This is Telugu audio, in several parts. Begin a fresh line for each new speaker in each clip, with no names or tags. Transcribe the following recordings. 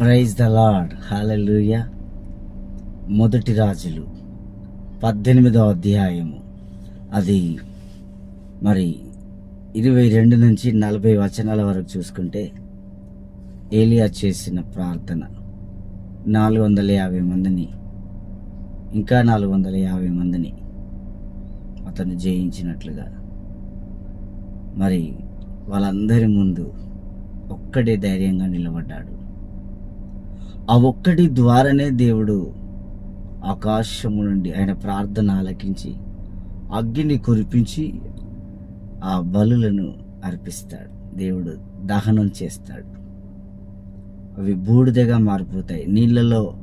ప్రైజ్ ద లార్డ్ హాలూయ మొదటి రాజులు. పద్దెనిమిదో అధ్యాయము. అది మరి ఇరవై రెండు నుంచి నలభై వచనాల వరకు చూసుకుంటే ఏలియా చేసిన ప్రార్థన నాలుగు వందల యాభై మందిని ఇంకా నాలుగు వందల యాభై మందిని అతను జయించినట్లుగా. మరి వాళ్ళందరి ముందు ఒక్కడే ధైర్యంగా నిలబడ్డాడు. ఆ ఒక్కటి ద్వారానే దేవుడు ఆకాశము నుండి ఆయన ప్రార్థన ఆలకించి అగ్గిని కురిపించి ఆ బలులను అర్పిస్తాడు. దేవుడు దహనం చేస్తాడు. అవి బూడిదగా మారిపోతాయి. నీళ్ళలో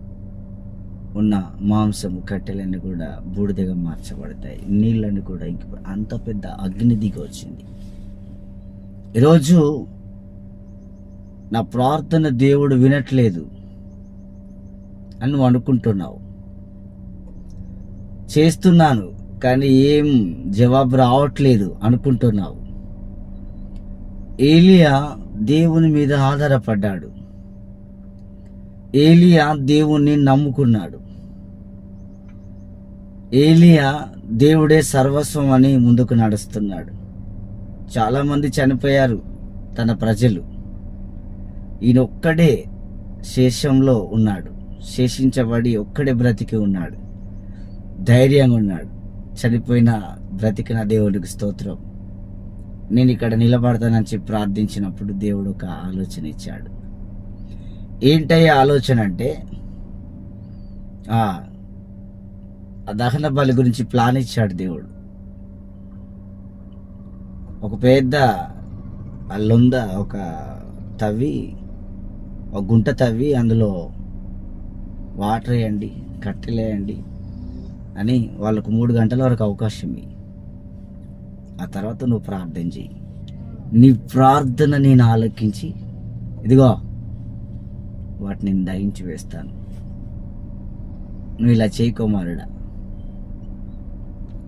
ఉన్న మాంసము కట్టెలన్నీ కూడా బూడిదగా మార్చబడతాయి. నీళ్ళని కూడా ఇంక అంత పెద్ద అగ్ని దిగి వచ్చింది. ఈరోజు నా ప్రార్థన దేవుడు వినట్లేదు. అని నువ్వు అనుకుంటున్నావు చేస్తున్నాను కానీ ఏం జవాబు రావట్లేదు అనుకుంటున్నావు. ఏలియా దేవుని మీద ఆధారపడ్డాడు. ఏలియా దేవుణ్ణి నమ్ముకున్నాడు. ఏలియా దేవుడే సర్వస్వం అని ముందుకు నడుస్తున్నాడు. చాలామంది చనిపోయారు తన ప్రజలు. ఈయన ఒక్కడే శేషంలో ఉన్నాడు. శేషించబడి ఒక్కడే బ్రతికి ఉన్నాడు. ధైర్యంగా ఉన్నాడు. చనిపోయిన బ్రతికిన దేవుడికి స్తోత్రం. నేను ఇక్కడ నిలబడతానని చెప్పి ప్రార్థించినప్పుడు దేవుడు ఒక ఆలోచన ఇచ్చాడు. ఏంటయ్యే ఆలోచన అంటే? ఆ దహన బలి గురించి ప్లాన్ ఇచ్చాడు దేవుడు. ఒక పెద్ద అల్లుంద ఒక తవ్వి ఒక గుంట తవ్వి అందులో వాటర్ వేయండి కట్టెలేయండి అని వాళ్ళకు మూడు గంటల వరకు అవకాశం ఇవి ఆ తర్వాత నువ్వు ప్రార్థన చెయ్యి. నీ ప్రార్థన నేను ఆలోకించి ఇదిగో వాటిని నేను దయించి వేస్తాను. నువ్వు ఇలా చేయి కుమారుడా.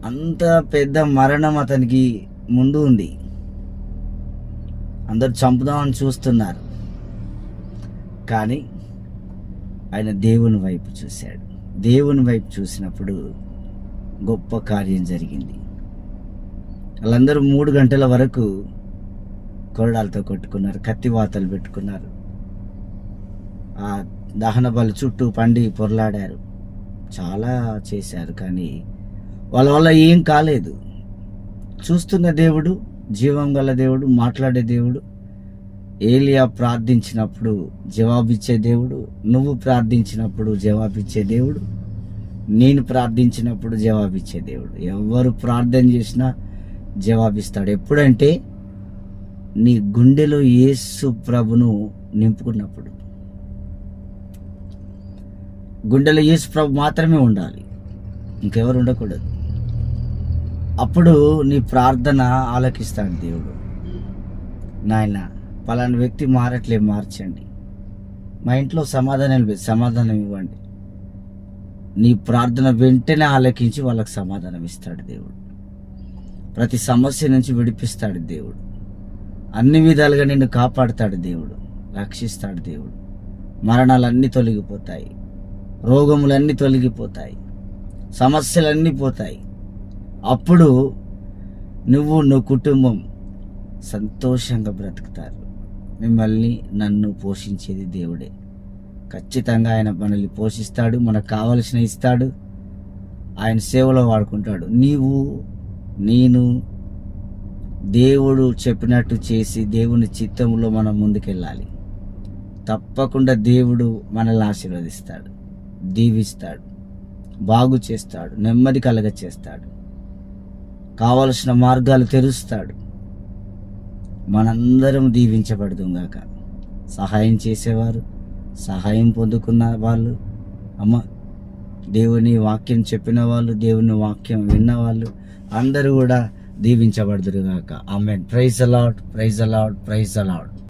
అంత పెద్ద మరణం అతనికి ముందు ఉంది. అందరు చంపుదామని చూస్తున్నారు. కానీ ఆయన దేవుని వైపు చూశాడు. దేవుని వైపు చూసినప్పుడు గొప్ప కార్యం జరిగింది. వాళ్ళందరూ మూడు గంటల వరకు కొరడాలతో కొట్టుకున్నారు కత్తివాతలు పెట్టుకున్నారు. ఆ దహన బలు చుట్టూ పండి పొరలాడారు. చాలా చేశారు కానీ వాళ్ళ వల్ల ఏం కాలేదు. చూస్తున్న దేవుడు జీవం గల దేవుడు మాట్లాడే దేవుడు ఏలియా ప్రార్థించినప్పుడు జవాబిచ్చే దేవుడు నువ్వు ప్రార్థించినప్పుడు జవాబిచ్చే దేవుడు నేను ప్రార్థించినప్పుడు జవాబిచ్చే దేవుడు. ఎవరు ప్రార్థన చేసినా జవాబిస్తాడు. ఎప్పుడంటే నీ గుండెలో యేసు ప్రభును నింపుకున్నప్పుడు. గుండెలో యేసు ప్రభు మాత్రమే ఉండాలి. ఇంకెవరు ఉండకూడదు. అప్పుడు నీ ప్రార్థన ఆలకిస్తాడు దేవుడు. నాయనా పలానా వ్యక్తి మారట్లే మార్చండి. మా ఇంట్లో సమాధానం లేదు సమాధానం ఇవ్వండి. నీ ప్రార్థన వెంటనే ఆలకించి వాళ్ళకి సమాధానం ఇస్తాడు దేవుడు. ప్రతి సమస్య నుంచి విడిపిస్తాడు దేవుడు. అన్ని విధాలుగా నిన్ను కాపాడుతాడు దేవుడు రక్షిస్తాడు దేవుడు. మరణాలన్నీ తొలగిపోతాయి రోగములన్నీ తొలగిపోతాయి సమస్యలన్నీ పోతాయి. అప్పుడు నువ్వు నువ్వు కుటుంబం సంతోషంగా బ్రతుకుతారు. మిమ్మల్ని నన్ను పోషించేది దేవుడే. ఖచ్చితంగా ఆయన మనల్ని పోషిస్తాడు మనకు కావలసిన ఇస్తాడు. ఆయన సేవలో వాడుకుంటాడు. నీవు నేను దేవుడు చెప్పినట్టు చేసి దేవుని చిత్తంలో మనం ముందుకెళ్ళాలి. తప్పకుండా దేవుడు మనల్ని ఆశీర్వదిస్తాడు దీవిస్తాడు బాగు చేస్తాడు నెమ్మది కలగ చేస్తాడు కావలసిన మార్గాలు తెరుస్తాడు. మనందరం దీవించబడుతుంగాక సహాయం చేసేవారు సహాయం పొందుకున్న వాళ్ళు అమ్మ దేవుని వాక్యం చెప్పిన వాళ్ళు దేవుని వాక్యం విన్న వాళ్ళు అందరూ కూడా దీవించబడుదురుగాక ఆమె ప్రైజ్ అలాడ్ ప్రైజ్ అలాడ్ ప్రైజ్ అలాడ్